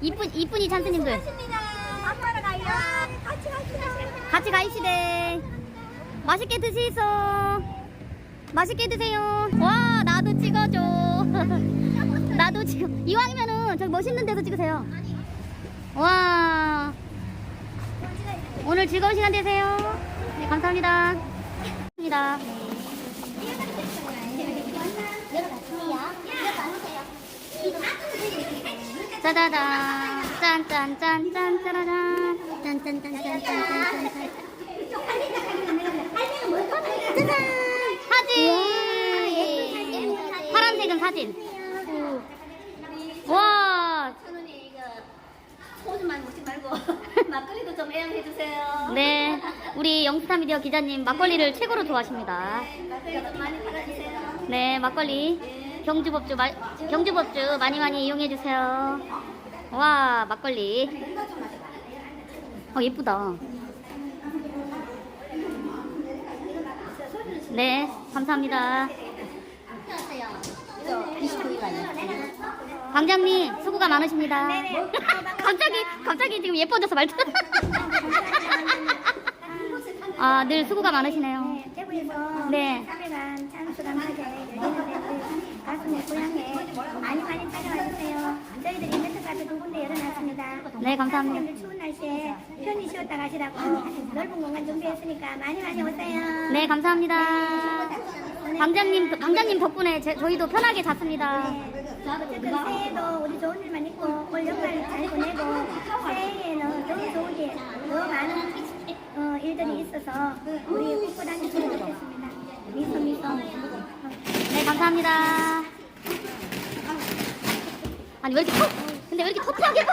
이쁜 이쁜이 찬스님들. 밥하러 가요. 같이 가시죠. 같이 가이시대. 맛있게 드시소. 맛있게 드세요. 와 나도 찍어줘. 나도 지금 이왕이면은 저기 멋있는 데서 찍으세요. 와 오늘 즐거운 시간 되세요. 네 감사합니다. 감사합니다. 짜자잔 짠짠짠짠 짜라잔 짠짠짠짠짠짠짠. 짜잔. 사진. 파란색은 사진. 와. 천원이 이거 소주만 먹지 말고 막걸리도 좀 애용해 주세요. 네, 우리 영스타 미디어 기자님 막걸리를 최고로 좋아하십니다. 막걸리 좀 많이 팔아주세요. 네, 막걸리 경주법주 마, 경주법주 많이 많이 이용해 주세요. 와, 막걸리. 어 예쁘다. 네, 감사합니다. 광장님 수고가 많으십니다. 갑자기 갑자기 지금 예뻐져서 말투. 아, 늘 수고가 많으시네요. 네. 3일간 참수감하게 열리는 가슴의 고향에 많이 많이 찾아와 주세요. 저희들이 인벤트 카페 두 군데 열어놨습니다. 네, 감사합니다. 오늘 추운 날씨에 편히 쉬었다 가시라고 넓은 공간 준비했으니까 많이 많이 오세요. 네, 감사합니다. 광장님, 광장님 덕분에 제- 저희도 편하게 잤습니다. 어쨌든 새해도 우리 좋은 일만 있고 올 연말 잘 보내고 새해에는 더 좋은 더 많은 어, 일들이 있어서 우리 다니시면 좋겠습니다. 미소 미소. 네, 감사합니다. 아니, 왜 이렇게 터, 근데 왜 이렇게 터프하게.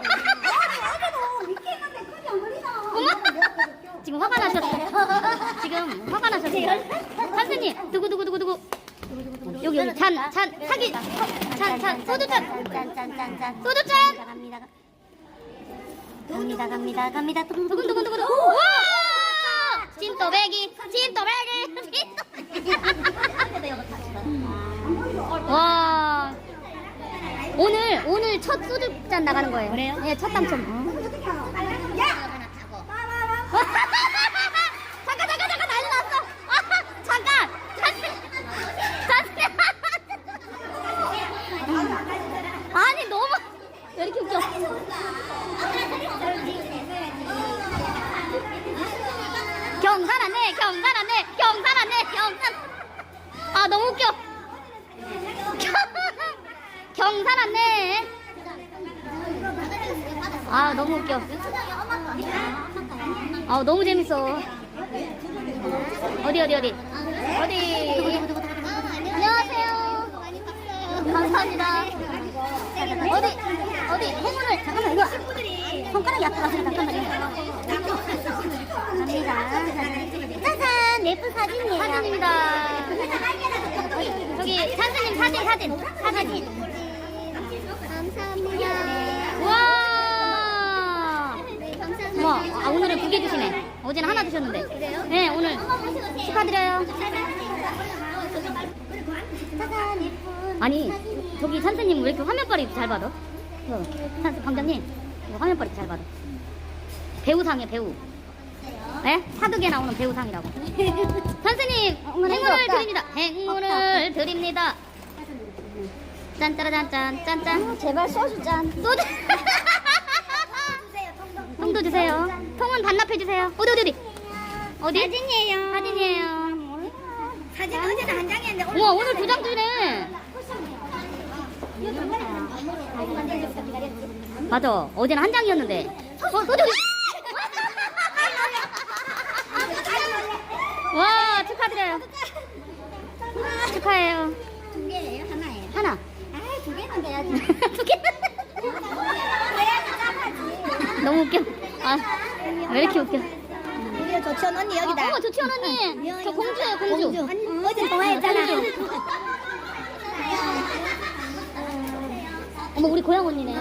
지금 화가 나셨어요. 지금 화가 나셨어요. 선생님, 두구 두구 두구 두구. 여기, 여기, 잔, 잔, 사기. 잔, 잔, 소주잔. 짠짠짠짠. 소주잔. 갑니다. 갑니다, 갑니다, 갑니다. 두근두근 두근. 와! 찐또배기, 찐또배기. 와. 오늘, 오늘 첫 소주잔 나가는 거예요. 그래요? 네, 첫 당첨. 잠깐, 잠깐, 잠깐, 난리 났어. 아, 잠깐. 잠깐. 잠깐. 아니, 너무. 왜 이렇게 웃겨? 경산하네 경산하네 경산하네 경산 아 너무 웃겨 경산하네 아 너무 웃겨. 아 너무 재밌어. 어디 어디 어디? 어디? 안녕하세요. 감사합니다. 어디 어디? 행운을 잠깐만 이거. 손가락이 아파가지고 잠깐만요. 갑니다. 짜잔, 예쁜 사진이에요. 사진입니다. 저기 찬스님 사진, 사진, 사진. 와, 아, 오늘은 두개 주시네. 어제는 하나 주셨는데. 그래요? 네, 오늘 축하드려요. 아니, 저기 찬스님 왜 이렇게 화면빨이 잘 받아? 어, 찬스 방장님, 이거 화면빨이 잘 받아. 배우상이에요, 배우. 네? 사극에 나오는 배우상이라고. 선생님, 행운을 드립니다. 행운을 드립니다. 짠짜라짠짠, 짠짠. 제발 소주 짠. 소주. 통도 주세요. 통은 반납해 주세요. 어디, 어디, 어디? 어디? 사진이에요. 사진이에요. 사진 어제도 한 장이었는데 우와, 오늘 두 장 주네. 맞아. 어제는 한 장이었는데. 어, 소주. 어디? 와, 축하드려요. 축하해요. 두 개예요? 하나예요? 하나. 아, 두 개는 돼야지. 두 개. 짠하지. 너무 웃겨. 아, 왜 이렇게 웃겨? 이게 조천 언니 여기다. 어, 어머, 조치원 언니. 저 공주예요, 공주. 언니, 어제 통화했잖아. 공주. 어머, 우리 고향 언니네.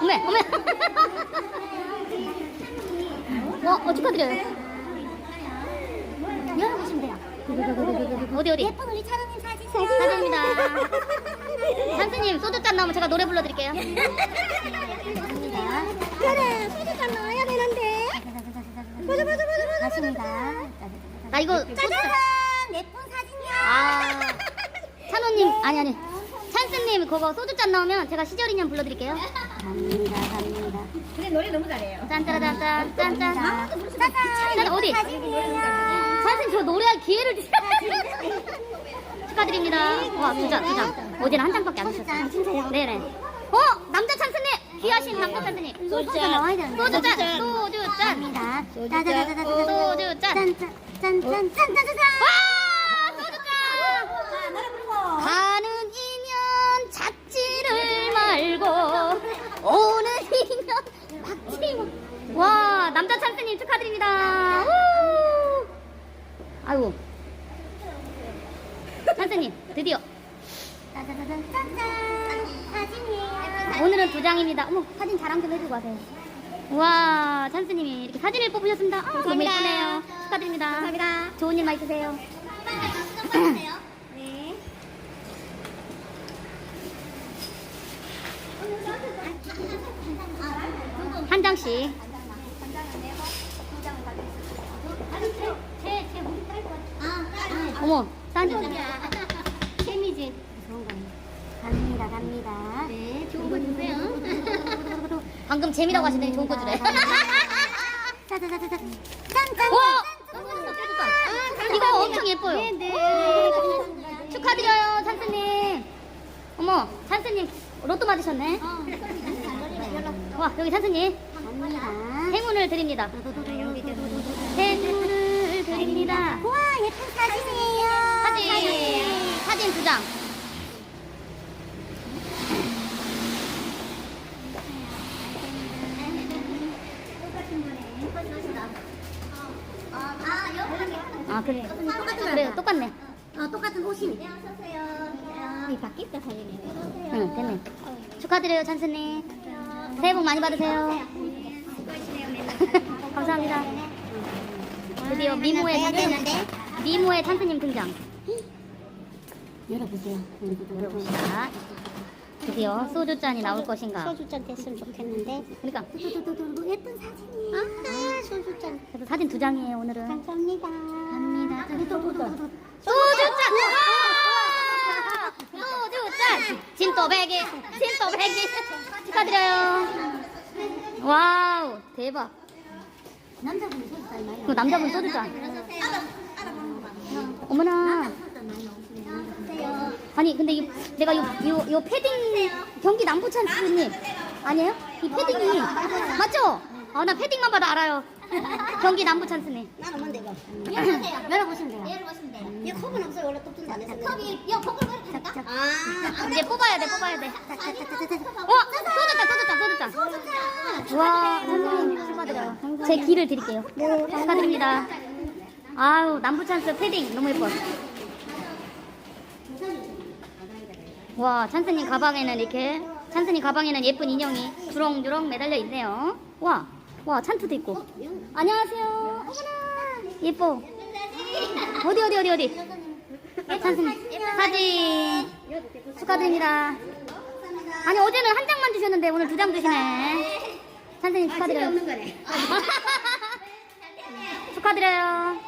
어메, 어메. 어, 어, 축하드려요. 열어보시면 돼요. 어디 어디? 예쁜 우리 찬우님 사진. 사진입니다. 찬스님 소주잔 나오면 제가 노래 불러드릴게요. 그래, 소주잔 넣어야 되는데. 보자, 보자, 보자, 보자. 맞습니다. 나 이거 짜잔! 예쁜 사진이야. 아 찬호님 아니 아니 찬스님 그거 소주잔 나오면 제가 시절 인연 불러드릴게요. 갑니다, 갑니다. 근데 노래 너무 잘해요. 짠짜라짠짠 짠짠. 짠 어디? 찬스님 저 노래할 기회를 주세요. 축하드립니다. 와, 두 장, 두 장. 어제는 한 장밖에 안 드셨어요. 네네. 네. 어, 남자 찬스님! 귀하신 남자 찬스님. 소주 나와야 되는데. 소주 잔, 소주 잔. 갑니다. 따다다다다다. 소주 짠. 짠, 짠, 짠, 짠, 짠, 짠, 짠. 와, 소주 가는 인연 잡지를 말고 오는 인연 박지 와, 남자 찬스님 축하드립니다. 아이고. 드디어 사진이에요. 오늘은 두 장입니다. 어머 사진 자랑 좀 해주고 가세요. 와 찬스님이 이렇게 사진을 뽑으셨습니다. 아, 너무 감사합니다. 예쁘네요. 축하드립니다. 감사합니다. 좋은 일 많이 있으세요. 네. 한 장씩. 어머 딴 케미지 좋은 거네. 갑니다. 네, 좋은 거 주세요. 방금 재미라고 하시더니 좋은 거 주래. 짜자자자자. 짠짠. 와! 아, 이거 엄청 예뻐요. 네. 축하드려요, 찬스님. 어머, 찬스님 로또 맞으셨네. 와, 여기 찬스님 갑니다. 행운을 드립니다. 행운을 드립니다. 와, 예쁜 사진이에요. 사진, 사진 두 장. 아, 그래. 그래, 똑같네. 어, 똑같은 옷이. 이 바뀌었다, 사진이. 응, 됐네. 축하드려요, 찬스님. 새해 복 많이 받으세요. 감사합니다. 드디어 미모의 찬스님, 미모의 찬스님 등장. 열어보세요. 열어봅시다. 드디어 소주 잔이 나올 것인가. 소주잔 됐으면 좋겠는데. 그러니까 예쁜 사진이에요. 아, 소주잔. 그래서 사진 두 장이에요 오늘은. 감사합니다. 갑니다. 소주잔. 소주잔. 와! 소주잔. 진또배기. 진또배기. 축하드려요. 와우 대박. 많이 그 남자분 소주잔. 어머나. 아니 근데 이, 내가 요, 요, 요 패딩 경기 남부찬 스님 아니에요? 이 패딩이 맞죠? 아 나 패딩만 봐도 알아요. 경기 남부찬 스님. 나는 뭔데 이거? 열어보세요. 열어보시면 돼요. 열어보시면 돼요. 이 컵은 없어요. 원래 컵도 안 했어요. 컵이 이 컵을 넣을까? 아, 이제 뽑아야 돼 뽑아야 돼. 어 소주잔 소주잔 소주잔. 와 선생님 축하드려요. 제 기를 드릴게요. 축하드립니다. 아우 남부찬스 패딩 너무 예뻐. 와 찬스님 가방에는 이렇게 찬스님 가방에는 예쁜 인형이 주렁주렁 매달려 있네요. 와, 와 찬트도 있고. 안녕하세요. 어머나 예뻐. 어디 어디 어디 어디. 찬스님 사진 축하드립니다. 아니 어제는 한 장만 주셨는데 오늘 두 장 주시네. 찬스님 축하드려요. 없는 거네. 축하드려요.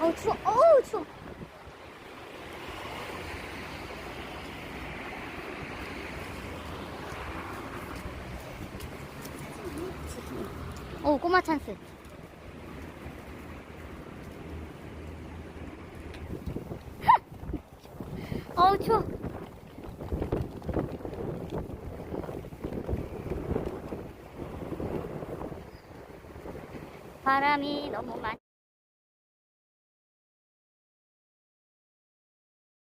어우 추워. 어우 추워. 오 꼬마 찬스. 어우 추워. 바람이 너무 많이.